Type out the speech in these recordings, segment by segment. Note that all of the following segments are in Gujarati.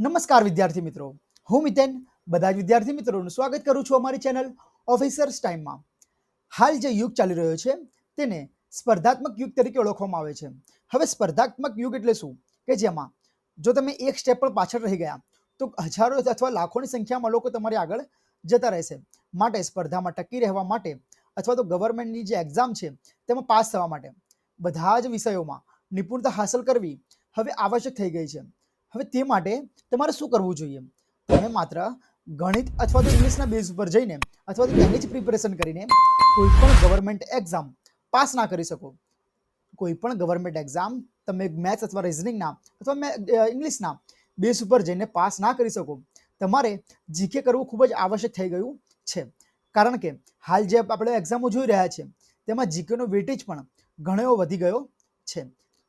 નમસ્કાર વિદ્યાર્થી મિત્રો. હું મિતેન. બધા જ વિદ્યાર્થી મિત્રોનું સ્વાગત કરું છું અમારી ચેનલ ઓફિસર્સ ટાઈમમાં. હાલ જે યુગ ચાલી રહ્યો છે, તેને સ્પર્ધાત્મક યુગ તરીકે ઓળખવામાં આવે છે. હવે સ્પર્ધાત્મક યુગ એટલે શું? કે જેમાં જો તમે એક સ્ટેપ પણ પાછળ રહી ગયા, તો હજારો અથવા લાખોની સંખ્યામાં લોકો તમારી આગળ જતા રહેશે. માટે સ્પર્ધામાં ટકી રહેવા માટે અથવા તો ગવર્મેન્ટની જે એક્ઝામ છે, તેમાં પાસ થવા માટે. બધા જ વિષયોમાં નિપુણતા હાંસલ કરવી હવે આવશ્યક થઈ ગઈ છે. હવે તે માટે તમારે શું કરવું જોઈએ? તમે માત્ર ગણિત અથવા તો ઇંગ્લિશના બેઝ ઉપર જઈને અથવા તો તેની જ પ્રિપેરેશન કરીને કોઈ પણ ગવર્મેન્ટ એક્ઝામ પાસ ના કરી શકો. કોઈ પણ ગવર્મેન્ટ એક્ઝામ તમે મેથ્સ અથવા રિઝનિંગના અથવા ઇંગ્લિશના બેઝ ઉપર જઈને પાસ ના કરી શકો. તમારે જીકે કરવું ખૂબ જ આવશ્યક થઈ ગયું છે. કારણ કે હાલ જે આપણે એક્ઝામો જોઈ રહ્યા છે, તેમાં જીકેનો વેટેજ પણ ઘણો વધી ગયો છે.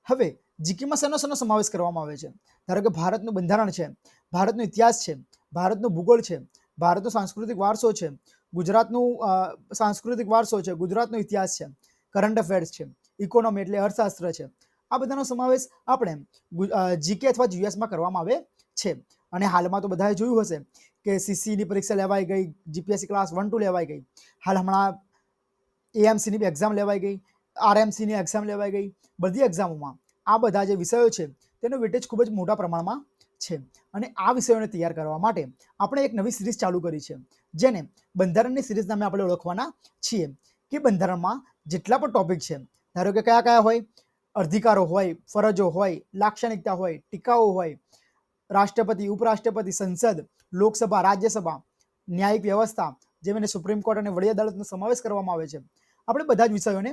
હવે જીકેમાં શેનો શેનો સમાવેશ કરવામાં આવે છે? ધારો કે ભારતનું બંધારણ છે, ભારતનો ઇતિહાસ છે, ભારતનું ભૂગોળ છે, ભારતનો સાંસ્કૃતિક વારસો છે, ગુજરાતનું સાંસ્કૃતિક વારસો છે, ગુજરાતનો ઇતિહાસ છે કરંટ અફેર્સ છે ઇકોનોમી એટલે અર્થશાસ્ત્ર છે. આ બધાનો સમાવેશ આપણે જીકે અથવા જીએસમાં કરવામાં આવે છે. અને હાલમાં તો બધાએ જોયું હશે કે સીસીની પરીક્ષા લેવાઈ ગઈ જીપીએસસી ક્લાસ વન ટુ લેવાઈ ગઈ. હાલ હમણાં એએમસીની બી એક્ઝામ લેવાઈ ગઈ આરએમસીની એક્ઝામ લેવાઈ ગઈ, બધી એક્ઝામોમાં આ બધા જે વિષયો છે, તેનો વેટેજ ખૂબ જ મોટા પ્રમાણમાં છે. અને આ વિષયોને તૈયાર કરવા માટે આપણે એક નવી સિરીઝ ચાલુ કરી છે, જેને બંધારણની સિરીઝ નામે આપણે ઓળખવાના છીએ. કે બંધારણમાં જેટલા પણ ટોપિક છે, ધારો કે કયા કયા હોય, અધિકારો હોય, ફરજો હોય, લાક્ષણિકતા હોય, ટીકાઓ હોય, રાષ્ટ્રપતિ, ઉપરાષ્ટ્રપતિ, સંસદ, લોકસભા, રાજ્યસભા, ન્યાયિક વ્યવસ્થા જેમને સુપ્રીમ કોર્ટ અને વડી અદાલતનો સમાવેશ કરવામાં આવે છે. આપણે બધા જ વિષયોને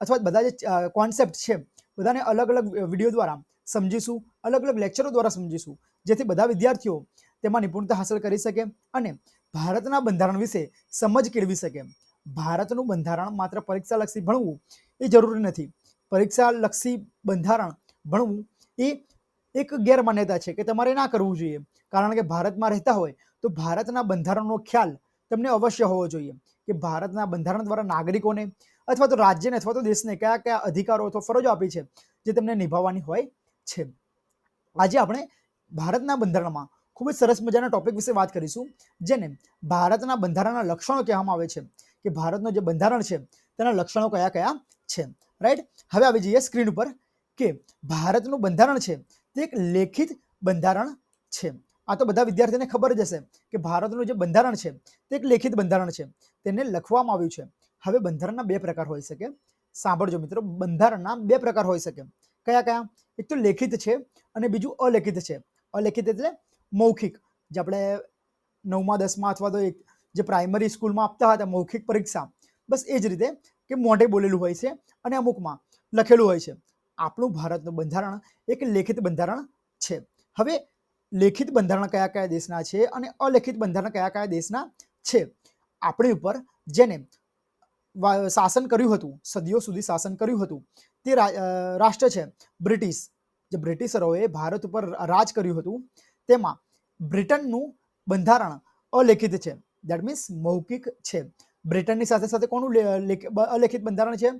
અથવા બધા જે કોન્સેપ્ટ છે બધાને અલગ અલગ વીડિયો દ્વારા સમજીશું, અલગ અલગ લેક્ચરો દ્વારા સમજીશું, જેથી બધા વિદ્યાર્થીઓ તેમાં નિપુણતા હાંસલ કરી શકે અને ભારતના બંધારણ વિશે સમજ કેળવી શકે. ભારતનું બંધારણ માત્ર પરીક્ષાલક્ષી ભણવું એ જરૂરી નથી. પરીક્ષાલક્ષી બંધારણ ભણવું એ એક ગેરમાન્યતા છે કે તમારે ના કરવું જોઈએ. કારણ કે ભારતમાં રહેતા હોય તો ભારતના બંધારણનો ખ્યાલ તમને અવશ્ય હોવો જોઈએ કે ભારતના બંધારણ દ્વારા નાગરિકોને અથવા તો રાજ્યને અથવા તો દેશને કયા કયા અધિકારો અથવા ફરજો આપી છે જે તેમને નિભાવવાની હોય છે. આજે આપણે ભારતના બંધારણમાં ખૂબ જ સરસ મજાના ટોપિક વિશે વાત કરીશું, જેને ભારતના બંધારણના લક્ષણો કહેવામાં આવે છે કે ભારતનું જે બંધારણ છે તેના લક્ષણો કયા કયા છે. રાઈટ હવે આવી જઈએ સ્ક્રીન ઉપર કે ભારતનું બંધારણ છે તે એક લેખિત બંધારણ છે. આ તો બધા વિદ્યાર્થીને ખબર જ હશે કે ભારતનું જે બંધારણ છે તે એક લેખિત બંધારણ છે. તેને લખવામાં આવ્યું છે. હવે બંધારણના બે પ્રકાર હોઈ શકે. સાંભળજો મિત્રો, બંધારણના બે પ્રકાર હોઈ શકે. કયા કયા? એક તો લેખિત છે અને બીજું અલેખિત છે. અલેખિત એટલે મૌખિક. જે આપણે નવમા, દસમા અથવા તો એક જે પ્રાઇમરી સ્કૂલમાં આપતા હતા મૌખિક પરીક્ષા. બસ એ જ રીતે કે મોઢે બોલેલું હોય છે અને અમુકમાં લખેલું હોય છે. આપણું ભારતનું બંધારણ એક લેખિત બંધારણ છે. હવે લેખિત બંધારણ કયા કયા દેશના છે અને અલેખિત બંધારણ કયા કયા દેશના છે? આપણી ઉપર જેને શાસન કર્યું હતું, સદીઓ સુધી શાસન કર્યું હતું. તે રાષ્ટ્ર છે, બ્રિટિશ. જે બ્રિટિશરોએ ભારત ઉપર રાજ કર્યું હતું. તેમાં બ્રિટનનું બંધારણ અલેખિત છે. દેટ મીન્સ મૌખિક છે. બ્રિટનની સાથે સાથે કોનું અલેખિત બંધારણ છે?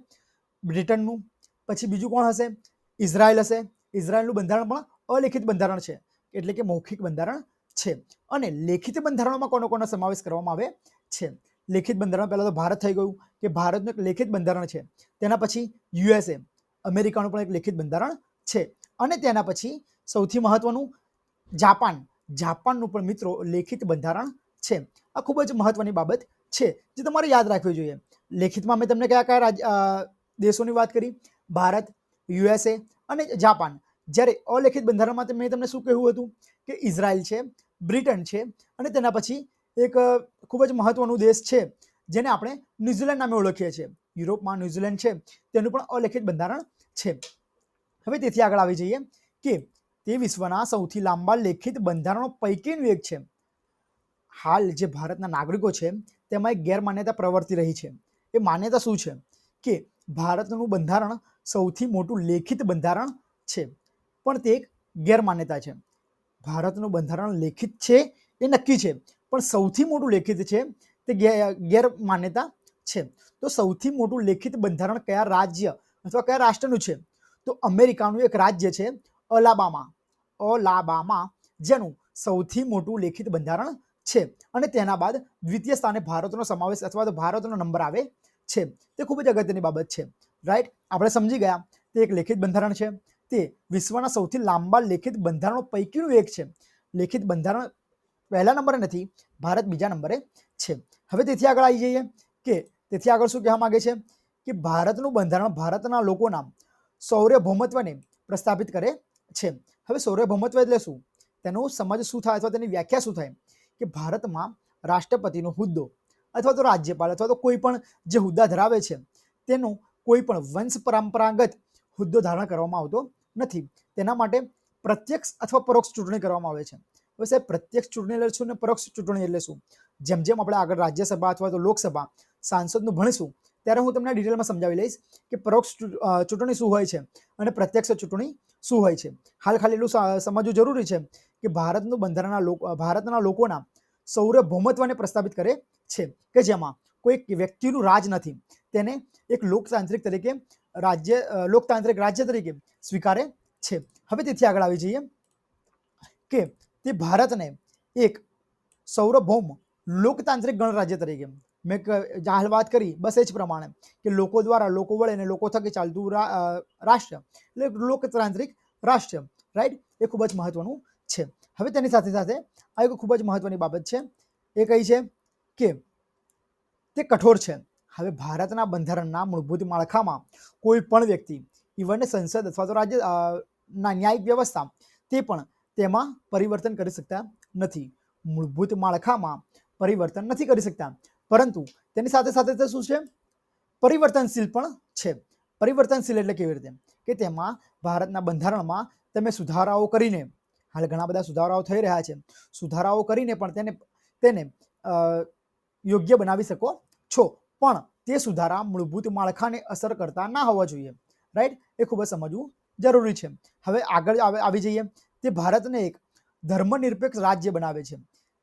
બ્રિટનનું. પછી બીજું કોણ હશે? ઇઝરાયલ હશે. ઇઝરાયલનું બંધારણ પણ અલેખિત બંધારણ છે. એટલે કે મૌખિક બંધારણ છે. અને લેખિત બંધારણોમાં કોનો કોનો સમાવેશ કરવામાં આવે છે? લેખિત બંધારણ પહેલાં તો ભારત થઈ ગયું કે ભારતનું એક લેખિત બંધારણ છે. તેના પછી યુએસએ, અમેરિકાનું પણ એક લેખિત બંધારણ છે. અને તેના પછી સૌથી મહત્વનું જાપાન. જાપાનનું પણ મિત્રો લેખિત બંધારણ છે. આ ખૂબ જ મહત્વની બાબત છે. જે તમારે યાદ રાખવી જોઈએ. લેખિતમાં મેં તમને કયા કયા રાજ્ય દેશોની વાત કરી? ભારત, યુએસએ અને જાપાન. જ્યારે અલેખિત બંધારણમાં મેં તમને શું કહ્યું હતું? કે ઇઝરાયલ છે, બ્રિટન છે અને તેના પછી એક ખૂબ જ મહત્વનું દેશ છે, જેને આપણે ન્યુઝીલેન્ડ નામે ઓળખીએ છીએ. યુરોપમાં ન્યુઝીલેન્ડ છે, તેનું પણ અલેખિત બંધારણ છે. હવે તેથી આગળ આવી જઈએ કે તે વિશ્વના સૌથી લાંબા લેખિત બંધારણો પૈકીનું એક છે. હાલ જે ભારતના નાગરિકો છે, તેમાં એક ગેરમાન્યતા પ્રવર્તી રહી છે. એ માન્યતા શું છે? કે ભારતનું બંધારણ સૌથી મોટું લેખિત બંધારણ છે, પણ તે એક ગેરમાન્યતા છે. ભારતનું બંધારણ લેખિત છે એ નક્કી છે પણ સૌથી મોટું લેખિત છે તે ગેરમાન્યતા છે. તો સૌથી મોટું લેખિત બંધારણ કયા રાજ્ય અથવા કયા રાષ્ટ્રનું છે? તો અમેરિકાનું એક રાજ્ય છે અલાબામા. અલાબામા, જેનું સૌથી મોટું લેખિત બંધારણ છે. અને તેના બાદ દ્વિતીય સ્થાને ભારતનો સમાવેશ અથવા તો ભારતનો નંબર આવે છે. તે ખૂબ જ અગત્યની બાબત છે. રાઈટ આપણે સમજી ગયા. તે એક લેખિત બંધારણ છે. તે વિશ્વના સૌથી લાંબા લેખિત બંધારણો પૈકીનું એક છે. લેખિત બંધારણ પહેલા નંબરે નથી, ભારત બીજા નંબરે છે. હવે તેથી આગળ આવી જઈએ કે તેથી આગળ શું કહેવા માંગે છે? કે ભારતનું બંધારણ ભારતના લોકોના સૌર્યભૌમત્વને પ્રસ્થાપિત કરે છે. હવે સૌર્યભૌમત્વ એટલે શું? તેનું સમજ શું થાય અથવા તેની વ્યાખ્યા શું થાય? કે ભારતમાં રાષ્ટ્રપતિનો હુદ્દો અથવા તો રાજ્યપાલ અથવા તો કોઈ પણ જે હુદ્દા ધરાવે છે, તેનું કોઈ પણ વંશ પરંપરાગત હુદ્દો ધારણ કરવામાં આવતો નથી. તેના માટે પ્રત્યક્ષ અથવા પરોક્ષ ચૂંટણી કરવામાં આવે છે. હવે સાહેબ, પ્રત્યક્ષ ચૂંટણી લડશું અને પરોક્ષ ચૂંટણી એટલે શું જેમ જેમ આપણે આગળ રાજ્યસભા અથવા તો લોકસભા સાંસદનું ભણીશું, ત્યારે હું તમને ડિટેલમાં સમજાવી લઈશ કે પરોક્ષ ચૂંટણી શું હોય છે અને પ્રત્યક્ષ ચૂંટણી શું હોય છે. હાલ ખાલી એટલું સમજવું જરૂરી છે કે ભારતનું બંધારણના લોકો ભારતના લોકોના સૌરભૌમત્વને પ્રસ્થાપિત કરે છે કે જેમાં કોઈ વ્યક્તિનું રાજ નથી, તેને એક લોકતાંત્રિક તરીકે રાજ્ય લોકતાંત્રિક રાજ્ય તરીકે સ્વીકારે છે. હવે તેથી આગળ આવી જઈએ કે તે ભારતને એક સૌરભૌમ લોકતાંત્રિક ગણરાજ્ય તરીકે. મેં હાલ વાત કરી, બસ એ જ પ્રમાણે કે લોકો દ્વારા લોકો વડે અને લોકો થકી ચાલતું રાષ્ટ્ર એટલે લોકતાંત્રિક રાષ્ટ્ર રાઈટ એ ખૂબ જ મહત્વનું છે. હવે તેની સાથે સાથે આ એક ખૂબ જ મહત્વની બાબત છે. એ કહી છે? કે તે કઠોર છે. હવે ભારતના બંધારણના મૂળભૂત માળખામાં કોઈ પણ વ્યક્તિ ઇવન સંસદ અથવા તો રાજ્ય ના ન્યાયિક વ્યવસ્થા, તે પણ તેમાં પરિવર્તન કરી શકતા નથી. મૂળભૂત માળખામાં પરિવર્તન નથી કરી શકતા. પરંતુ તેની સાથે સાથે તે શું છે? પરિવર્તનશીલ પણ છે. પરિવર્તનશીલ એટલે કેવી રીતે? કે તેમાં ભારતના બંધારણમાં તમે સુધારાઓ કરીને, હાલ ઘણા બધા સુધારાઓ થઈ રહ્યા છે. સુધારાઓ કરીને પણ તેને તેને યોગ્ય બનાવી શકો છો. પણ તે સુધારા મૂળભૂત માળખાને અસર કરતા ના હોવા જોઈએ. રાઈટ? એ ખૂબ જ સમજવું જરૂરી છે. હવે આગળ આવે- જઈએ. તે ભારતને એક ધર્મનિરપેક્ષ રાજ્ય બનાવે છે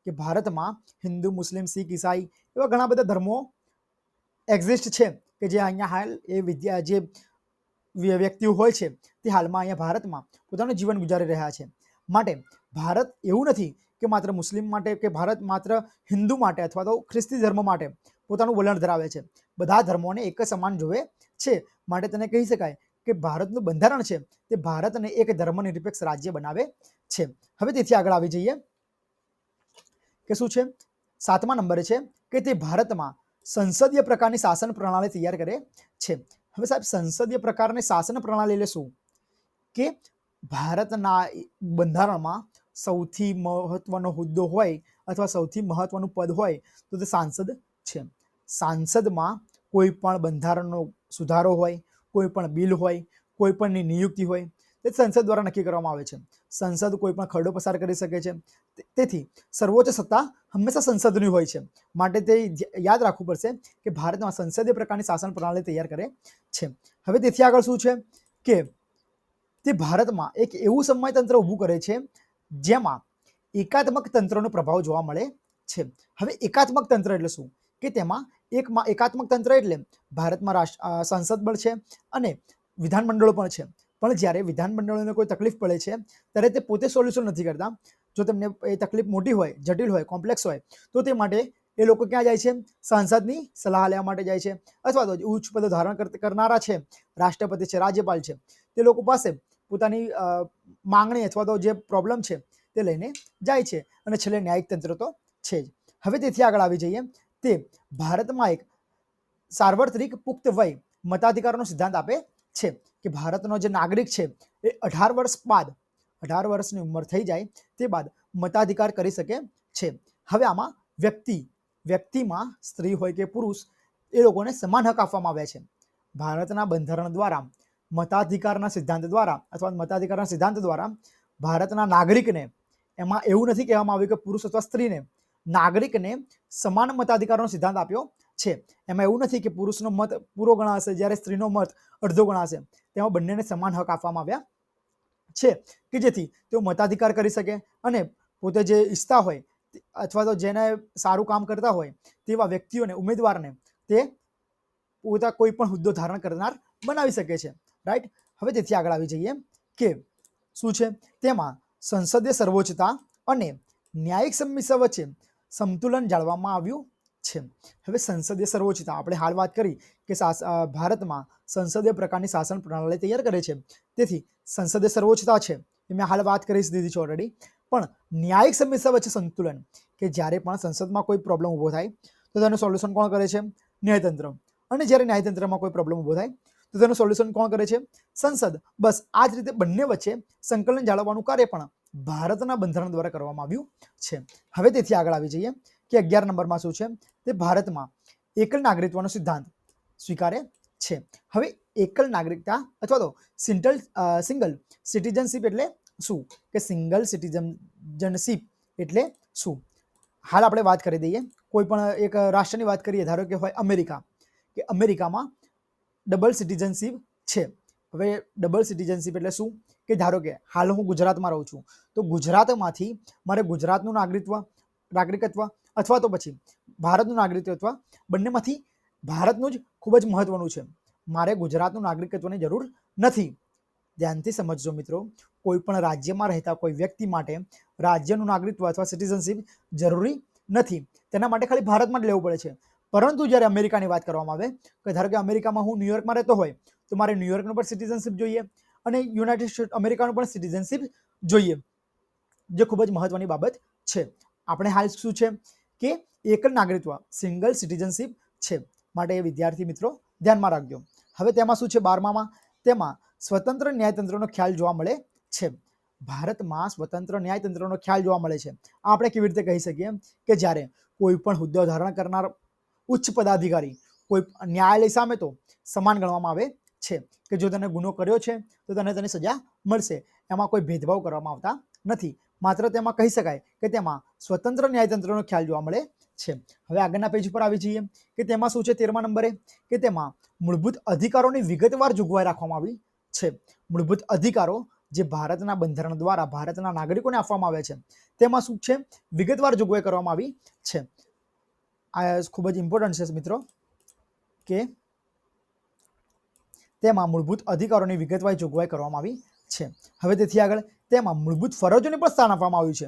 કે ભારતમાં હિન્દુ, મુસ્લિમ, શીખ, ઈસાઈ એવા ઘણા બધા ધર્મો એક્ઝિસ્ટ છે કે જે અહીંયા હાલ એ વિદ્યા, જે વ્ય- વ્યક્તિઓ હોય છે તે હાલમાં અહીંયા ભારતમાં પોતાનું જીવન ગુજારી રહ્યા છે. માટે ભારત એવું નથી કે માત્ર મુસ્લિમ માટે કે ભારત માત્ર હિન્દુ માટે અથવા તો ખ્રિસ્તી ધર્મ માટે પોતાનું વલણ ધરાવે છે. બધા ધર્મોને એક જ સમાન જોવે છે. માટે તેને કહી શકાય કે ભારતનું બંધારણ છે તે ભારતને એક ધર્મનિરપેક્ષ રાજ્ય બનાવે છે. હવે તેથી આગળ આવી જઈએ કે શું છે? સાતમા નંબરે છે કે તે ભારતમાં સંસદીય પ્રકારની શાસન પ્રણાલી તૈયાર કરે છે. હવે સાહેબ, સંસદીય પ્રકારની શાસન પ્રણાલી એટલે શું? કે ભારતના બંધારણમાં સૌથી મહત્વનો હોદ્દો હોય અથવા સૌથી મહત્વનું પદ હોય તો તે સાંસદ છે. સાંસદમાં કોઈ પણ બંધારણનો સુધારો હોય કોઈ પણ બિલ હોય, કોઈ પણની નિયુક્તિ હોય, તે સંસદ દ્વારા નક્કી કરવામાં આવે છે. સંસદ કોઈ પણ ખરડો પસાર કરી શકે છે. તેથી સર્વોચ્ચ સત્તા હંમેશા સંસદની હોય છે. માટે તે યાદ રાખવું પડશે કે ભારતમાં સંસદીય પ્રકારની શાસન પ્રણાલી તૈયાર કરે છે. હવે તેથી આગળ શું છે? કે તે ભારતમાં એક એવું સમય તંત્ર ઊભું કરે છે, જેમાં એકાત્મક તંત્રનો પ્રભાવ જોવા મળે છે. હવે એકાત્મક તંત્ર એટલે શું? કે તેમાં એક એકાત્મક તંત્ર એટલે ભારતમાં રાષ્ટ્ર સંસદ પણ છે અને વિધાનમંડળો પણ છે. પણ જ્યારે વિધાનમંડળોને કોઈ તકલીફ પડે છે, ત્યારે તે પોતે સોલ્યુશન નથી કરતા. જો તેમને એ તકલીફ મોટી હોય, જટિલ હોય કોમ્પ્લેક્સ હોય, તો તે માટે એ લોકો ક્યાં જાય છે? સાંસદની સલાહ લેવા માટે જાય છે. અથવા તો ઉચ્ચ પદ ધારણ કર- કરનારા છે, રાષ્ટ્રપતિ છે, રાજ્યપાલ છે. તે લોકો પાસે પોતાની માંગણી અથવા તો જે પ્રોબ્લેમ છે, તે લઈને જાય છે. અને છેલ્લે ન્યાયિક તંત્ર તો છે જ. હવે તેથી આગળ આવી જઈએ. તે ભારતમાં એક સાર્વત્રિક પુખ્ત વય મતાધિકારનો સિદ્ધાંત આપે છે કે ભારતનો જે નાગરિક છે એ અઢાર વર્ષ બાદ, અઢાર વર્ષની ઉંમર થઈ જાય તે બાદ મતાધિકાર કરી શકે છે. હવે આમાં વ્યક્તિ, વ્યક્તિમાં સ્ત્રી હોય કે પુરુષ, એ લોકોને સમાન હક આપવામાં આવ્યા છે. ભારતના બંધારણ દ્વારા, મતાધિકારના સિદ્ધાંત દ્વારા અથવા મતાધિકારના સિદ્ધાંત દ્વારા ભારતના નાગરિકને એમાં એવું નથી કહેવામાં આવ્યું કે પુરુષ અથવા સ્ત્રીને નાગરિકને સમાન મતાધિકારનો સિદ્ધાંત આપ્યો છે. એમાં એવું નથી કે પુરુષનો મત પૂરો ગણાશે જ્યારે સ્ત્રીનો મત અડધો ગણાશે. તેમાં બંનેને સમાન હક આપવામાં આવ્યા છે કે જેથી તેઓ મતાધિકાર કરી શકે અને પોતે જે ઈચ્છતા હોય અથવા તો જેને સારું કામ કરતા હોય તેવા વ્યક્તિઓને, ઉમેદવારને તે પોતા કોઈ પણ હોદ્દો ધારણ કરનાર બનાવી શકે છે. રાઈટ હવે તેથી આગળ આવી જઈએ કે શું છે? તેમાં સંસદીય સર્વોચ્ચતા અને ન્યાયિક સમસ્યા વચ્ચે સંતુલન જાળવવામાં આવ્યું છે. હવે સંસદીય સર્વોચ્ચતા, આપણે હાલ વાત કરી કે ભારતમાં સંસદીય પ્રકારની શાસન પ્રણાલી તૈયાર કરે છે. તેથી સંસદીય સર્વોચ્ચતા છે એ મેં હાલ વાત કરી દીધી છે ઓલરેડી પણ ન્યાયિક સમસ્યા વચ્ચે સંતુલન, કે જ્યારે પણ સંસદમાં કોઈ પ્રોબ્લેમ ઊભો થાય, તો તેનું સોલ્યુશન કોણ કરે છે? ન્યાયતંત્ર. અને જ્યારે ન્યાયતંત્રમાં કોઈ પ્રોબ્લેમ ઊભો થાય, તો તેનું સોલ્યુશન કોણ કરે છે? સંસદ. બસ આ જ રીતે બંને વચ્ચે સંકલન જાળવવાનું કાર્ય પણ ભારતના બંધારણ દ્વારા કરવામાં આવ્યું છે. હવે તેથી આગળ આવી જઈએ કે અગિયાર નંબરમાં શું છે? તે ભારતમાં એકલ નાગરિકત્વનો સિદ્ધાંત સ્વીકારે છે. હવે એકલ નાગરિકતા અથવા તો સિન્ટલ સિંગલ સિટીઝનશીપ એટલે શું? કે સિંગલ સિટીઝનશીપ એટલે શું? હાલ આપણે વાત કરી દઈએ. કોઈ પણ એક રાષ્ટ્રની વાત કરીએ, ધારો કે હોય અમેરિકા, કે અમેરિકામાં ડબલ સિટીઝનશીપ છે. હવે ડબલ સિટીઝનશીપ એટલે શું? કે ધારો કે હાલ હું ગુજરાતમાં રહું છું, તો ગુજરાતમાંથી મારે ગુજરાતનું નાગરિકત્વ નાગરિકત્વ અથવા તો પછી ભારતનું નાગરિકત્વ બંનેમાંથી ભારતનું જ ખૂબ જ મહત્વનું છે. મારે ગુજરાતનું નાગરિકત્વની જરૂર નથી. ધ્યાનથી સમજજો મિત્રો, કોઈ પણ રાજ્યમાં રહેતા કોઈ વ્યક્તિ માટે રાજ્યનું નાગરિકત્વ અથવા સિટીઝનશીપ જરૂરી નથી. તેના માટે ખાલી ભારતમાં જ લેવું પડે છે. પરંતુ જ્યારે અમેરિકાની વાત કરવામાં આવે, કે ધારો કે અમેરિકામાં હું ન્યુયોર્કમાં રહેતો હોય, તો મારે ન્યુયોર્કનું પણ સિટીઝનશીપ જોઈએ. અને યુનાઇટેડ સ્ટેટ અમેરિકાનું પણ સિટીઝનશીપ જોઈએ, જે ખૂબ જ મહત્વની બાબત છે. આપણે હાલ શું છે કે એકલ નાગરિકત્વ, સિંગલ સિટીઝનશીપ છે માટે વિદ્યાર્થી મિત્રો ધ્યાનમાં રાખજો. હવે તેમાં શું છે બારમામાં? તેમાં સ્વતંત્ર ન્યાયતંત્રનો ખ્યાલ જોવા મળે છે. ભારતમાં સ્વતંત્ર ન્યાયતંત્રનો ખ્યાલ જોવા મળે છે. આપણે કેવી રીતે કહી શકીએ કે જ્યારે કોઈ પણ હોદ્દો ધારણ કરનાર ઉચ્ચ પદાધિકારી કોઈ ન્યાયાલય સામે તો સમાન ગણવામાં આવે છે કે જો તને ગુનો કર્યો છે, તો તને તેની સજા મળશે. એમાં કોઈ ભેદભાવ કરવામાં આવતા નથી. માત્ર તેમાં કહી શકાય કે તેમાં સ્વતંત્ર ન્યાયતંત્રનો ખ્યાલ જોવા મળે છે. હવે આગળના પેજ ઉપર આવી જઈએ કે તેમાં શું છે તેરમા નંબરે? કે તેમાં મૂળભૂત અધિકારોની વિગતવાર જોગવાઈ રાખવામાં આવી છે. મૂળભૂત અધિકારો જે ભારતના બંધારણ દ્વારા ભારતના નાગરિકોને આપવામાં આવે છે, તેમાં શું છે? વિગતવાર જોગવાઈ કરવામાં આવી છે. આ ખૂબ જ ઇમ્પોર્ટન્ટ છે મિત્રો કે તેમાં મૂળભૂત અધિકારોની વિગતવાર જોગવાઈ કરવામાં આવી છે. હવે તેથી આગળ તેમાં મૂળભૂત ફરજોને પણ સ્થાન આપવામાં આવ્યું છે.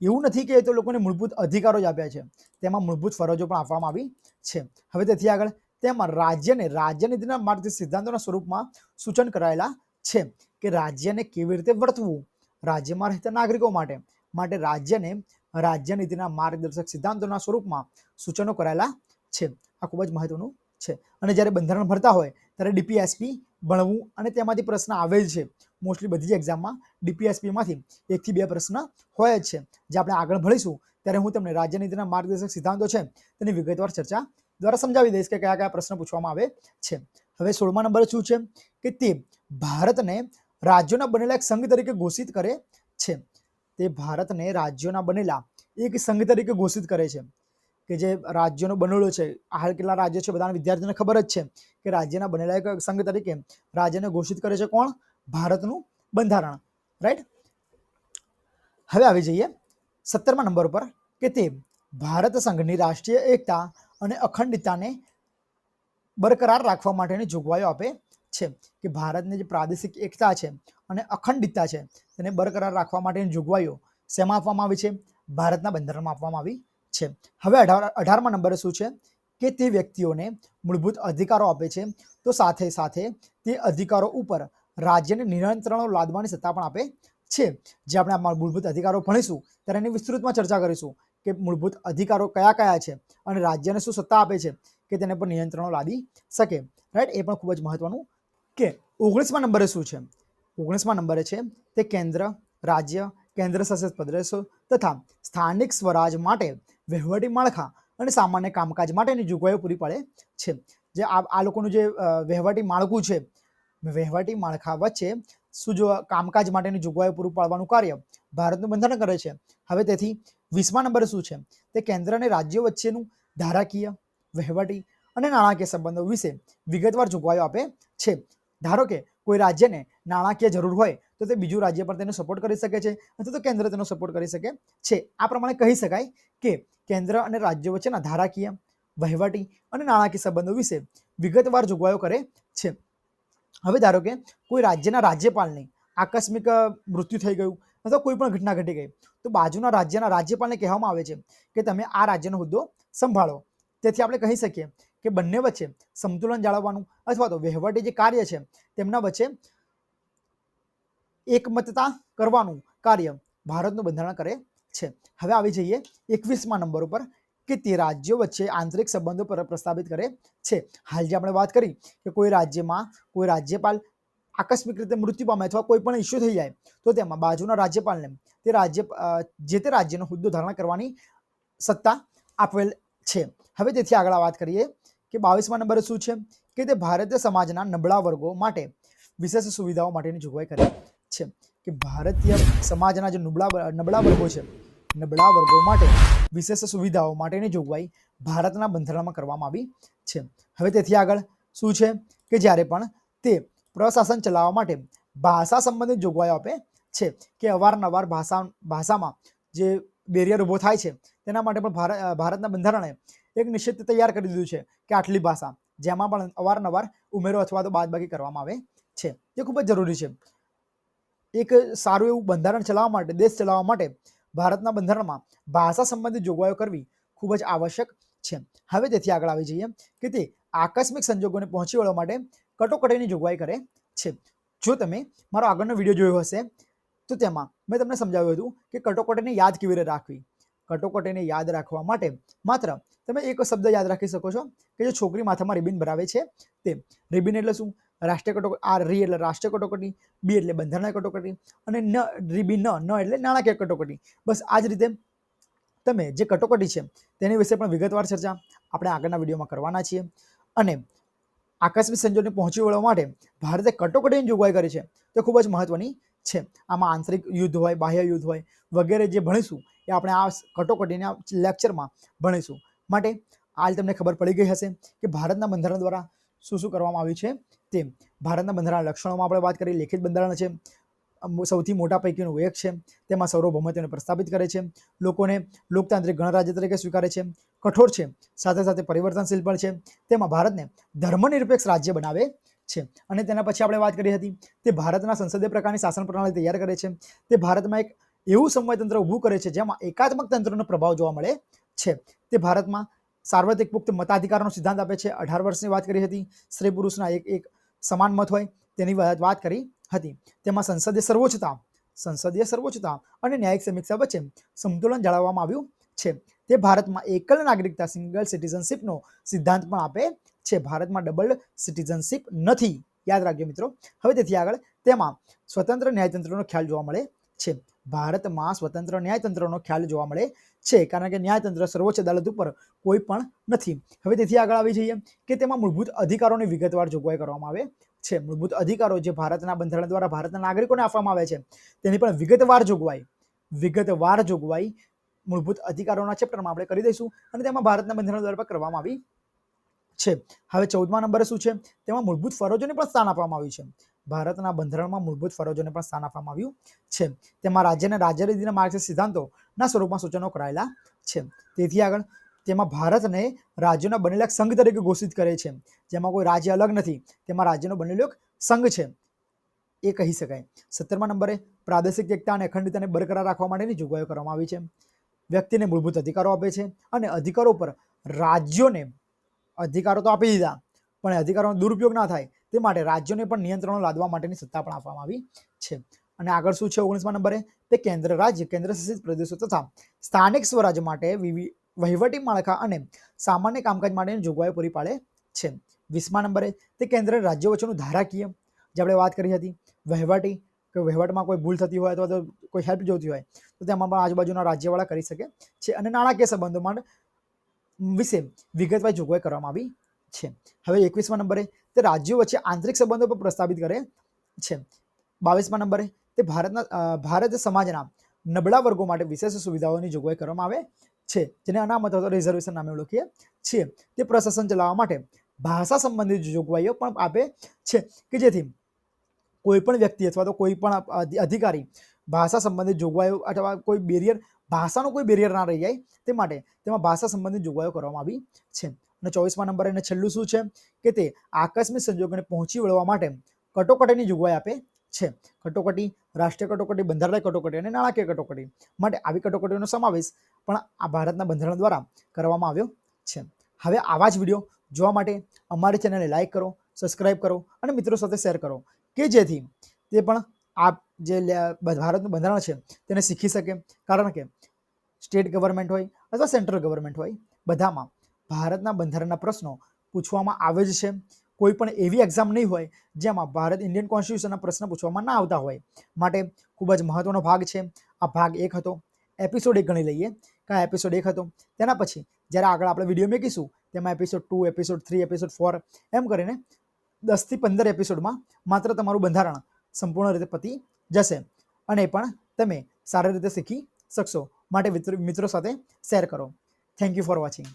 એવું નથી કે તો લોકોને મૂળભૂત અધિકારો જ આપ્યા છે. તેમાં મૂળભૂત ફરજો પણ આપવામાં આવી છે. હવે તેથી આગળ તેમાં રાજ્યને રાજ્યનીતિના માર્ગ સિદ્ધાંતોના સ્વરૂપમાં સૂચન કરાયેલા છે કે રાજ્યને કેવી રીતે વર્તવું? રાજ્યમાં રહેતા નાગરિકો માટે માટે રાજ્યને રાજ્યનીતિના માર્ગદર્શક સિદ્ધાંતોના સ્વરૂપમાં સૂચનો કરાયેલા છે. આ ખૂબ જ મહત્વનું છે. અને જ્યારે બંધારણ ભરતા હોય ત્યારે ડીપીએસપી ભણવું અને તેમાંથી પ્રશ્ન આવે જ છે. મોસ્ટલી બધી જ એક્ઝામમાં ડીપીએસપીમાંથી એકથી બે પ્રશ્ન હોય જ છે. જે આપણે આગળ ભણીશું, ત્યારે હું તમને રાજ્યનીતિના માર્ગદર્શક સિદ્ધાંતો છે, તેની વિગતવાર ચર્ચા દ્વારા સમજાવી દઈશ કે કયા કયા પ્રશ્ન પૂછવામાં આવે છે. હવે સોળમા નંબર શું છે? કે તે ભારતને રાજ્યોના બનેલા એક સંઘ તરીકે ઘોષિત કરે છે. તે ભારતને રાજ્યોના બનેલા એક સંઘ તરીકે ઘોષિત કરે છે. કે જે રાજ્યનો બનેલો છે હાલ કેટલા રાજ્યો છે બધાના વિદ્યાર્થીઓને ખબર જ છે કે રાજ્યના બનેલા એક સંઘ તરીકે રાજ્યને ઘોષિત કરે છે કોણ? ભારતનું બંધારણ. રાઈટ હવે આવી જઈએ સત્તરમા નંબર ઉપર કે તે ભારત સંઘની રાષ્ટ્રીય એકતા અને અખંડિતતાને બરકરાર રાખવા માટેની જોગવાઈઓ આપે છે કે ભારતની જે પ્રાદેશિક એકતા છે અને અખંડિતતા છે તેને બરકરાર રાખવા માટેની જોગવાઈઓ શેમાં આપવામાં આવી છે? ભારતના બંધારણમાં આપવામાં આવી છે. હવે અઢાર, અઢારમા નંબરે શું છે? કે તે વ્યક્તિઓને મૂળભૂત અધિકારો આપે છે. તો સાથે સાથે તે અધિકારો ઉપર રાજ્યને નિયંત્રણો લાદવાની સત્તા પણ આપે છે. જે આપણે આ મૂળભૂત અધિકારો ભણીશું, ત્યારે એની વિસ્તૃતમાં ચર્ચા કરીશું કે મૂળભૂત અધિકારો કયા કયા છે અને રાજ્યને શું સત્તા આપે છે કે તેને પર નિયંત્રણો લાદી શકે. રાઈટ એ પણ ખૂબ જ મહત્વનું. કે ઓગણીસમાં નંબરે શું છે? ઓગણીસમાં નંબરે છે તે કેન્દ્ર, રાજ્ય કેન્દ્ર શાસિત પ્રદેશો તથા સ્થાનિક સ્વરાજ માટે વહીવટી માળખા અને સામાન્ય કામકાજ માટેની જોગવાઈઓ પૂરી પાડે છે. જે આ લોકોનું જે વહીવટી માળખું છે, વહીવટી માળખા વચ્ચે શું જો કામકાજ માટેની જોગવાઈઓ પૂરું પાડવાનું કાર્ય ભારતનું બંધારણ કરે છે? હવે તેથી વીસમા નંબરે શું છે? તે કેન્દ્ર અને રાજ્યો વચ્ચેનું ધારાકીય વહીવટી અને નાણાકીય સંબંધો વિશે વિગતવાર જોગવાઈઓ આપે છે. ધારો કે કોઈ રાજ્યને નાણાકીય જરૂર હોય તો તે બીજું રાજ્ય પણ તેનો સપોર્ટ કરી શકે છે અથવા તો કેન્દ્ર તેનો સપોર્ટ કરી શકે છે. આ પ્રમાણે કહી શકાય કે કેન્દ્ર અને રાજ્યો વચ્ચેના ધારાકીય, વહીવટી અને નાણાકીય સંબંધો વિશે વિગતવાર જોગવાઈઓ કરે છે. હવે ધારો કે કોઈ રાજ્યના રાજ્યપાલની આકસ્મિક મૃત્યુ થઈ ગયું અથવા કોઈ પણ ઘટના ઘટી ગઈ, તો બાજુના રાજ્યના રાજ્યપાલને કહેવામાં આવે છે કે તમે આ રાજ્યનો હોદ્દો સંભાળો. તેથી આપણે કહી શકીએ કે બંને વચ્ચે સંતુલન જાળવવાનું અથવા તો વહીવટી જે કાર્ય છે, તેમના વચ્ચે એકમતતા કરવાનું કાર્ય ભારતનું બંધારણ કરે છે. હવે આવી જઈએ એકવીસમા નંબર ઉપર કે તે રાજ્યો વચ્ચે આંતરિક સંબંધો પર પ્રસ્તાવિત કરે છે. હાલ જે આપણે વાત કરી કે કોઈ રાજ્યમાં કોઈ રાજ્યપાલ આકસ્મિક રીતે મૃત્યુ પામે અથવા કોઈ પણ ઇસ્યુ થઈ જાય, તો તેમાં બાજુના રાજ્યપાલને તે રાજ્ય જે તે રાજ્યનો હોદ્દો ધારણ કરવાની સત્તા આપેલ છે. હવે તેથી આગળ વાત કરીએ કે બાવીસમા નંબરે શું છે? કે તે ભારતીય સમાજના નબળા વર્ગો માટે વિશેષ સુવિધાઓ માટેની જોગવાઈ કરે છે કે ભારતીય સમાજના જે નબળા નબળા વર્ગો છે, નબળા વર્ગો માટે વિશેષ સુવિધાઓ માટેની જોગવાઈ ભારતના બંધારણમાં કરવામાં આવી છે. હવે તેથી આગળ શું છે કે જ્યારે પણ તે પ્રશાસન ચલાવવા માટે ભાષા સંબંધિત જોગવાઈઓ આપે છે કે અવારનવાર ભાષા, ભાષામાં જે બેરિયર ઊભો થાય છે, તેના માટે પણ ભારત ભારતના બંધારણે એક નિશ્ચિત તૈયાર કરી દીધું છે કે આટલી ભાષા, જેમાં પણ અવારનવાર ઉમેરો અથવા તો બાદબાકી કરવામાં આવે છે. તે ખૂબ જ જરૂરી છે. એક સારું એવું બંધારણ ચલાવવા માટે, દેશ ચલાવવા માટે ભારતના બંધારણમાં ભાષા સંબંધિત જોગવાઈઓ કરવી ખૂબ જ આવશ્યક છે. હવે તેથી આગળ આવી જઈએ કે તે આકસ્મિક સંજોગોને પહોંચી વળવા માટે કટોકટીની જોગવાઈ કરે છે. જો તમે મારો આગળનો વીડિયો જોયો હશે, તો તેમાં મેં તમને સમજાવ્યું હતું કે કટોકટીને યાદ કેવી રીતે રાખવી? કટોકટીને યાદ રાખવા માટે માત્ર તમે એક શબ્દ યાદ રાખી શકો છો કે જે છોકરી માથામાં રિબિન ભરાવે છે. તે રિબિન એટલે શું? રાષ્ટ્રીય કટોકટી આ રી એટલે રાષ્ટ્રીય કટોકટી બી એટલે બંધારણીય કટોકટી અને ન રીબી ન ન એટલે નાણાકીય કટોકટી બસ આ જ રીતે તમે જે કટોકટી છે તેની વિશે પણ વિગતવાર ચર્ચા આપણે આગળના વિડીયોમાં કરવાના છીએ. અને આકસ્મિક સંજોગને પહોંચી વળવા માટે ભારતે કટોકટીની જોગવાઈ કરી છે. તે ખૂબ જ મહત્વની છે. આમાં આંતરિક યુદ્ધ હોય, બાહ્ય યુદ્ધ હોય વગેરે જે ભણીશું એ આપણે આ કટોકટીના લેક્ચરમાં ભણીશું. માટે હાલ તમને ખબર પડી ગઈ હશે કે ભારતના બંધારણ દ્વારા શું શું કરવામાં આવ્યું છે? તે ભારતના બંધારણ લક્ષણોમાં આપણે વાત કરી લેખિત બંધારણ છે સૌથી મોટા પૈકીનું એક છે, તેમાં સર્વભૌમત્વને પ્રસ્થાપિત કરે છે, લોકોને લોકતાંત્રિક ગણરાજ્ય તરીકે સ્વીકારે છે, કઠોર છે, સાથે સાથે પરિવર્તનશીલ પણ છે, તેમાં ભારતને ધર્મનિરપેક્ષ રાજ્ય બનાવે છે. અને તેના પછી આપણે વાત કરી હતી, તે ભારતના સંસદીય પ્રકારની શાસન પ્રણાલી તૈયાર કરે છે, તે ભારતમાં એક એવું સમયતંત્ર ઊભું કરે છે, જેમાં એકાત્મક તંત્રનો પ્રભાવ જોવા મળે છે. તે ભારતમાં સાર્વત્રિક પુખ્ત મતાધિકારનો સિદ્ધાંત આપે છે. અઢાર વર્ષની વાત કરી હતી, સ્ત્રી પુરુષના એક એક સમાન મત હોય તેની વાત કરી હતી. તેમાં સંસદીય સર્વોચ્ચતા સંસદીય સર્વોચ્ચતા અને ન્યાયિક સમીક્ષા વચ્ચે સંતુલન જાળવવામાં આવ્યું છે. તે ભારતમાં એકલ નાગરિકતા સિંગલ સિટીઝનશીપનો સિદ્ધાંત પણ આપે છે. ભારતમાં ડબલ સિટીઝનશીપ નથી. યાદ રાખજો મિત્રો. હવે તેથી આગળ તેમાં સ્વતંત્ર ન્યાયતંત્રનો ખ્યાલ જોવા મળે છે. ભારતમાં સ્વતંત્ર ન્યાયતંત્રનો ખ્યાલ જોવા મળે છે, કારણ કે ન્યાયતંત્ર સર્વોચ્ચ અદાલત ઉપર કોઈ પણ નથી. હવે તેથી આગળ આવી જઈએ કે તેમાં મૂળભૂત અધિકારોની વિગતવાર જોગવાઈ કરવામાં આવે છે. મૂળભૂત અધિકારો જે ભારતના બંધારણ દ્વારા ભારતના નાગરિકોને આપવામાં આવે છે, તેની પણ વિગતવાર જોગવાઈ વિગતવાર જોગવાઈ મૂળભૂત અધિકારોના ચેપ્ટરમાં આપણે કરી દઈશું અને તેમાં ભારતના બંધારણ દ્વારા કરવામાં આવી છે. હવે ચૌદમા નંબરે શું છે? તેમાં મૂળભૂત ફરજોને પણ સ્થાન આપવામાં આવ્યું છે. ભારતના બંધારણમાં મૂળભૂત ફરજોને પણ સ્થાન આપવામાં આવ્યું છે. તેમાં રાજ્યના રાજ્યરીતિના માર્ગદર્શક સિદ્ધાંતોના સ્વરૂપમાં સૂચનો કરાયેલા છે. તેથી આગળ તેમાં ભારતને રાજ્યોના બનેલા સંઘ તરીકે ઘોષિત કરે છે. જેમાં કોઈ રાજ્ય અલગ નથી, તેમાં રાજ્યનો બનેલો એક સંઘ છે, એ કહી શકાય. સત્તરમા નંબરે પ્રાદેશિક એકતા અને અખંડિતતાને બરકરાર રાખવા માટેની જોગવાઈઓ કરવામાં આવી છે. વ્યક્તિને મૂળભૂત અધિકારો આપે છે અને અધિકારો પર રાજ્યોને અધિકારો તો આપી દીધા, પણ અધિકારોનો દુરુપયોગ ના થાય તે માટે રાજ્યોને પણ નિયંત્રણો લાદવા માટેની સત્તા પણ આપવામાં આવી છે. અને આગળ શું છે ઓગણીસમા નંબરે? તે કેન્દ્ર રાજ્ય, કેન્દ્ર શાસિત પ્રદેશો તથા સ્થાનિક સ્વરાજ માટે વહીવટી માળખા અને સામાન્ય કામકાજ માટેની જોગવાઈઓ પૂરી પાડે છે. વીસમા નંબરે તે કેન્દ્ર રાજ્યો વચ્ચેનું ધારાકીય, જે આપણે વાત કરી હતી, વહીવટી, કે વહીવટમાં કોઈ ભૂલ થતી હોય અથવા તો કોઈ હેલ્પ જોઈતી હોય, તો તેમાં પણ આજુબાજુના રાજ્યવાળા કરી શકે છે. અને નાણાકીય સંબંધો માટે વિશે વિગતવાર જોગવાઈ કરવામાં આવી છે. હવે એકવીસમા નંબરે તે રાજ્યો વચ્ચે આંતરિક સંબંધો પર પ્રસ્તાવિત કરે છે. બાવીસમા નંબરે તે ભારતના ભારત સમાજના નબળા વર્ગો માટે વિશેષ સુવિધાઓની જોગવાઈ કરવામાં આવે છે. જેને અનામત અથવા રિઝર્વેશન નામે ઓળખીએ છીએ. તે પ્રશાસન ચલાવવા માટે ભાષા સંબંધિત જોગવાઈઓ પણ આપે છે કે જેથી કોઈ પણ વ્યક્તિ અથવા તો કોઈ પણ અધિકારી ભાષા સંબંધિત જોગવાઈઓ અથવા કોઈ બેરિયર ભાષાનો કોઈ બેરિયર ના રહી જાય તે માટે તેમાં ભાષા સંબંધિત જોગવાઈઓ કરવામાં આવી છે. અને ચોવીસમા નંબર અને છેલ્લું શું છે? કે તે આકસ્મિક સંજોગોને પહોંચી વળવા માટે કટોકટીની જોગવાઈ આપે છે. કટોકટી, રાષ્ટ્રીય કટોકટી, બંધારણીય કટોકટી અને નાણાકીય કટોકટી માટે આવી કટોકટીનો સમાવેશ પણ આ ભારતના બંધારણ દ્વારા કરવામાં આવ્યો છે. હવે આવા જ વીડિયો જોવા માટે અમારી ચેનલને લાઇક કરો, સબસ્ક્રાઇબ કરો અને મિત્રો સાથે શેર કરો કે જેથી તે પણ આ જે ભારતનું બંધારણ છે, તેને શીખી શકે. કારણ કે સ્ટેટ ગવર્મેન્ટ હોય અથવા સેન્ટ્રલ ગવર્મેન્ટ હોય, બધામાં ભારતના બંધારણના પ્રશ્નો પૂછવામાં આવે જ છે. કોઈ પણ એવી એક્ઝામ નહીં હોય, જેમાં ભારત ઇન્ડિયન કોન્સ્ટિટ્યુશનના પ્રશ્ન પૂછવામાં ના આવતા હોય. માટે ખૂબ જ મહત્વનો ભાગ છે. આ ભાગ એક હતો. એપિસોડ એક ગણી લઈએ. કે એપિસોડ એક હતો? તેના પછી જ્યારે આગળ આપણે વીડિયો મેકીશું, તેમાં episode two episode three episode four એમ કરીને દસથી પંદર એપિસોડમાં માત્ર તમારું બંધારણ સંપૂર્ણ રીતે પતી જશે. અને પણ તમે સારી રીતે શીખી શકશો. માટે મિત્રો સાથે શેર કરો. Thank you for watching